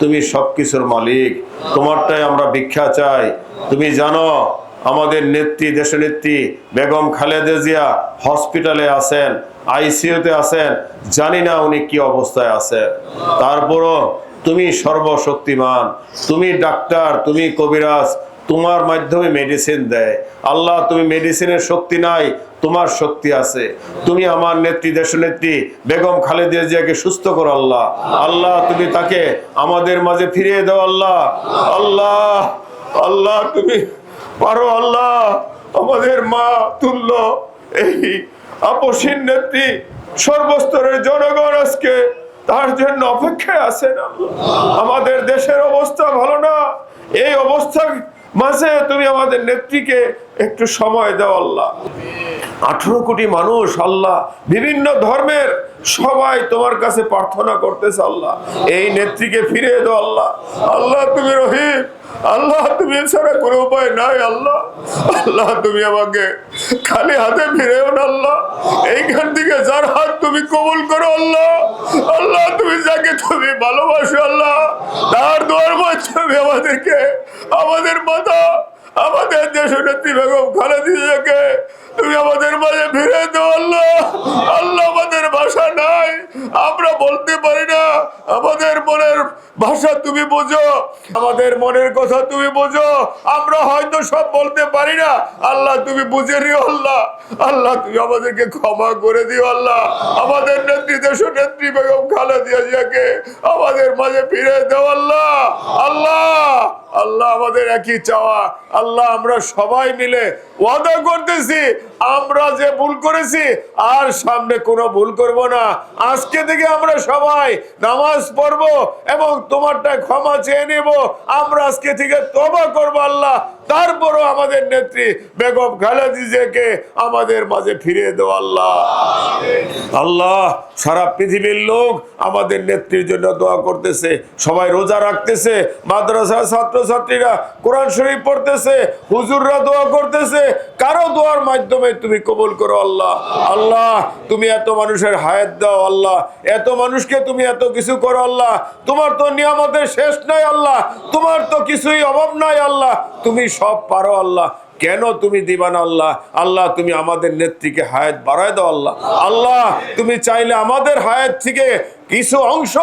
তুমি সবকিছুর মালিক। তোমারটাই আমরা ভিক্ষা চাই। তুমি জানো, আমাদের নেত্রী, দেশনেত্রী বেগম খালেদা জিয়া হসপিটালে আছেন, আইসিইউতে আছেন, জানি না উনি কি অবস্থায় আছেন। তারপরও তুমি সর্বশক্তিমান। তুমি ডাক্তার, তুমি কবিরাজ তোমার মাধ্যমে মেডিসিন দেয়। আল্লাহ, তুমি মেডিসিনের শক্তি নাই, তোমার শক্তি আছে। তুমি আমার নেত্রী, দেশনেত্রী, বেগম খালেদা জিয়াকে সুস্থ করো আল্লাহ। আল্লাহ, তুমি তাকে আমাদের মাঝে ফিরিয়ে দাও আল্লাহ। আল্লাহ আল্লাহ, তুমি পারো আল্লাহ, আমাদের মা তুল্য, এই আপসীন নেত্রী, সর্বস্তরের জনগণ আজকে তার জন্য অপেক্ষায় আছেন আল্লাহ। আমাদের দেশের অবস্থা ভালো না। এই অবস্থা মাঝে তুমি আমাদের নেত্রীকে একটু সময় দাও, আল্লাহ। আঠারো কোটি মানুষ, আল্লাহ, বিভিন্ন ধর্মের সবাই তোমার কাছে প্রার্থনা করতেছে, আল্লাহ। এই নেত্রীকে ফিরিয়ে দাও, আল্লাহ। আল্লাহ, তুমি রহিম। আল্লাহ, তুমি ছাড়া কোনো উপায় নাই, আল্লাহ। আল্লাহ, তুমি আমাকে খালি হাতে ফিরেও না, আল্লাহ। এইখান থেকে যার হাত তুমি কবুল করো, আল্লাহ। আল্লাহ যাকে তুমি ভালোবাসো আল্লাহ, তার দোয়ার মাধ্যমে আমাদেরকে। আমাদের মাতা, আমাদের দেশ নেত্রী বেগম খালেদিকে তুমি আমাদের মাঝে ফিরে দাও আল্লাহ। আল্লাহ আমাদের ভাষা নাই, আমরা বলতে পারি না আমাদের মনের ভাষা তুমি বোঝো, আমাদের মনের কথা তুমি বোঝো, আমরা হয়তো সব বলতে পারি না। আল্লাহ, তুমি বুঝে নিও আল্লাহ। আল্লাহ, তুমি আমাদেরকে ক্ষমা করে দিও আল্লাহ। আমাদের নেত্রী দেশ নেত্রী বেগম খালেদিয়া জিয়াকে আমাদের মাঝে ফিরে দেও আল্লাহ। আল্লাহ! আল্লাহ আমাদের একই চাওয়া। আল্লাহ আমরা সবাই মিলে ওয়াদা করতেছি, আমরা যে ভুল করেছি, আর সামনে কোনো ভুল করব না। আজকে থেকে আমরা সবাই নামাজ পড়ব এবং তোমারটা ক্ষমা চেয়ে নেব। আমরা আজকে থেকে তবা করব আল্লাহ। তারপরও আমাদের নেত্রী বেগম খালেদিজেকে আমাদের মাঝে ফিরিয়ে দেও আল্লাহ। আল্লাহ, সারা পৃথিবীর লোক আমাদের নেত্রীর জন্য দোয়া করতেছে, সবাই রোজা রাখতেছে, মাদ্রাসার ছাত্রছাত্রীরা কোরআন শরীফ পড়তেছে, হুজুররা দোয়া করতেছে, কারও দোয়ার মাধ্যমে তুমি কবুল করো আল্লাহ। আল্লাহ, তুমি এত মানুষের হায়াত দাও আল্লাহ, এত মানুষকে তুমি এত কিছু করো আল্লাহ, তোমার তো নিয়ামতের শেষ নাই আল্লাহ, তোমার তো কিছুই অভাব নাই আল্লাহ, তুমি সব পারো আল্লাহ। কেন তুমি দিবা না আল্লাহ? আল্লাহ, তুমি আমাদের নেত্রীকে হায়াত বাড়ায় দাও আল্লাহ। আল্লাহ, তুমি চাইলে আমাদের হায়াত থেকে কিছু অংশ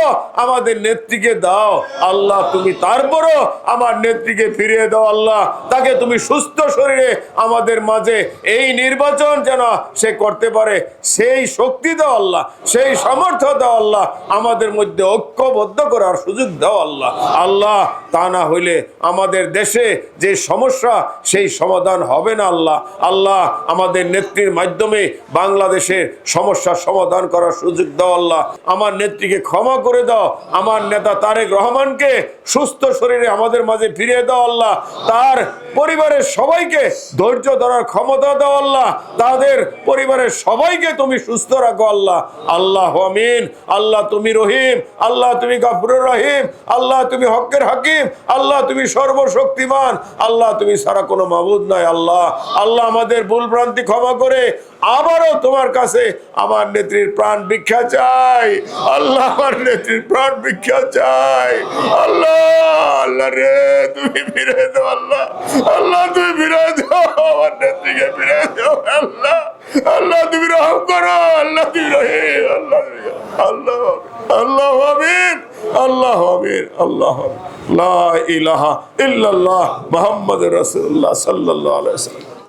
আমাদের নেত্রীকে দাও। আল্লাহ, তুমি তারপরও আমার নেত্রীকে ফিরিয়ে দাও আল্লাহ। তাকে তুমি সুস্থ শরীরে আমাদের মাঝে এই নির্বাচন যেন সে করতে পারে, সেই শক্তি দাও আল্লাহ, সেই সামর্থ্য দাও আল্লাহ, আমাদের মধ্যে ঐক্যবদ্ধ করার সুযোগ দাও আল্লাহ। আল্লাহ, তা না হইলে আমাদের দেশে যে সমস্যা, সেই সমাধান হবে না আল্লাহ। আল্লাহ, আমাদের নেত্রীর মাধ্যমে বাংলাদেশের সমস্যার সমাধান করার সুযোগ দাও আল্লাহ। আমার নেত্রীকে ক্ষমা করে দাও। আমার নেতা তারেক রহমানকে সুস্থ শরীরে আমাদের মাঝে ফিরিয়ে দাও আল্লাহ। তার পরিবারের সবাইকে ধৈর্য ধরার ক্ষমতা দাও আল্লাহ। তাদের পরিবারের সবাইকে তুমি সুস্থ রাখো আল্লাহ। আল্লাহ আমিন। আল্লাহ তুমি রহিম। আল্লাহ তুমি গাফুরুর রহিম। আল্লাহ তুমি হকের হাকিম। আল্লাহ তুমি সর্বশক্তিমান। আল্লাহ তুমি সারা কোনো মাবুদ নাই আল্লাহ। আল্লাহ আমাদের ভুল ভ্রান্তি ক্ষমা করে আবারও তোমার কাছে আমার নেত্রীর প্রাণ ভিক্ষা চাই। আল্লাহ আমার নেত্রীর প্রাণ ভিক্ষা চাই। আল্লাহ আল্লাহ রে, তুমি ফিরে দাও, আল্লাহ। আল্লাহ, তুমি ফিরে দাও, আমার নেত্রীকে ফিরে দাও, আল্লাহ। আল্লাহ, তুমি রহম করো, আল্লাহ, তুমি রহিম, আল্লাহ আল্লাহ আল্লাহ, আমিন আল্লাহ আমিন, আল্লাহ লা ইলাহা ইল্লাল্লাহ, মুহাম্মাদুর রাসূলুল্লাহ সাল্লাল্লাহু আলাইহি ওয়াসাল্লাম।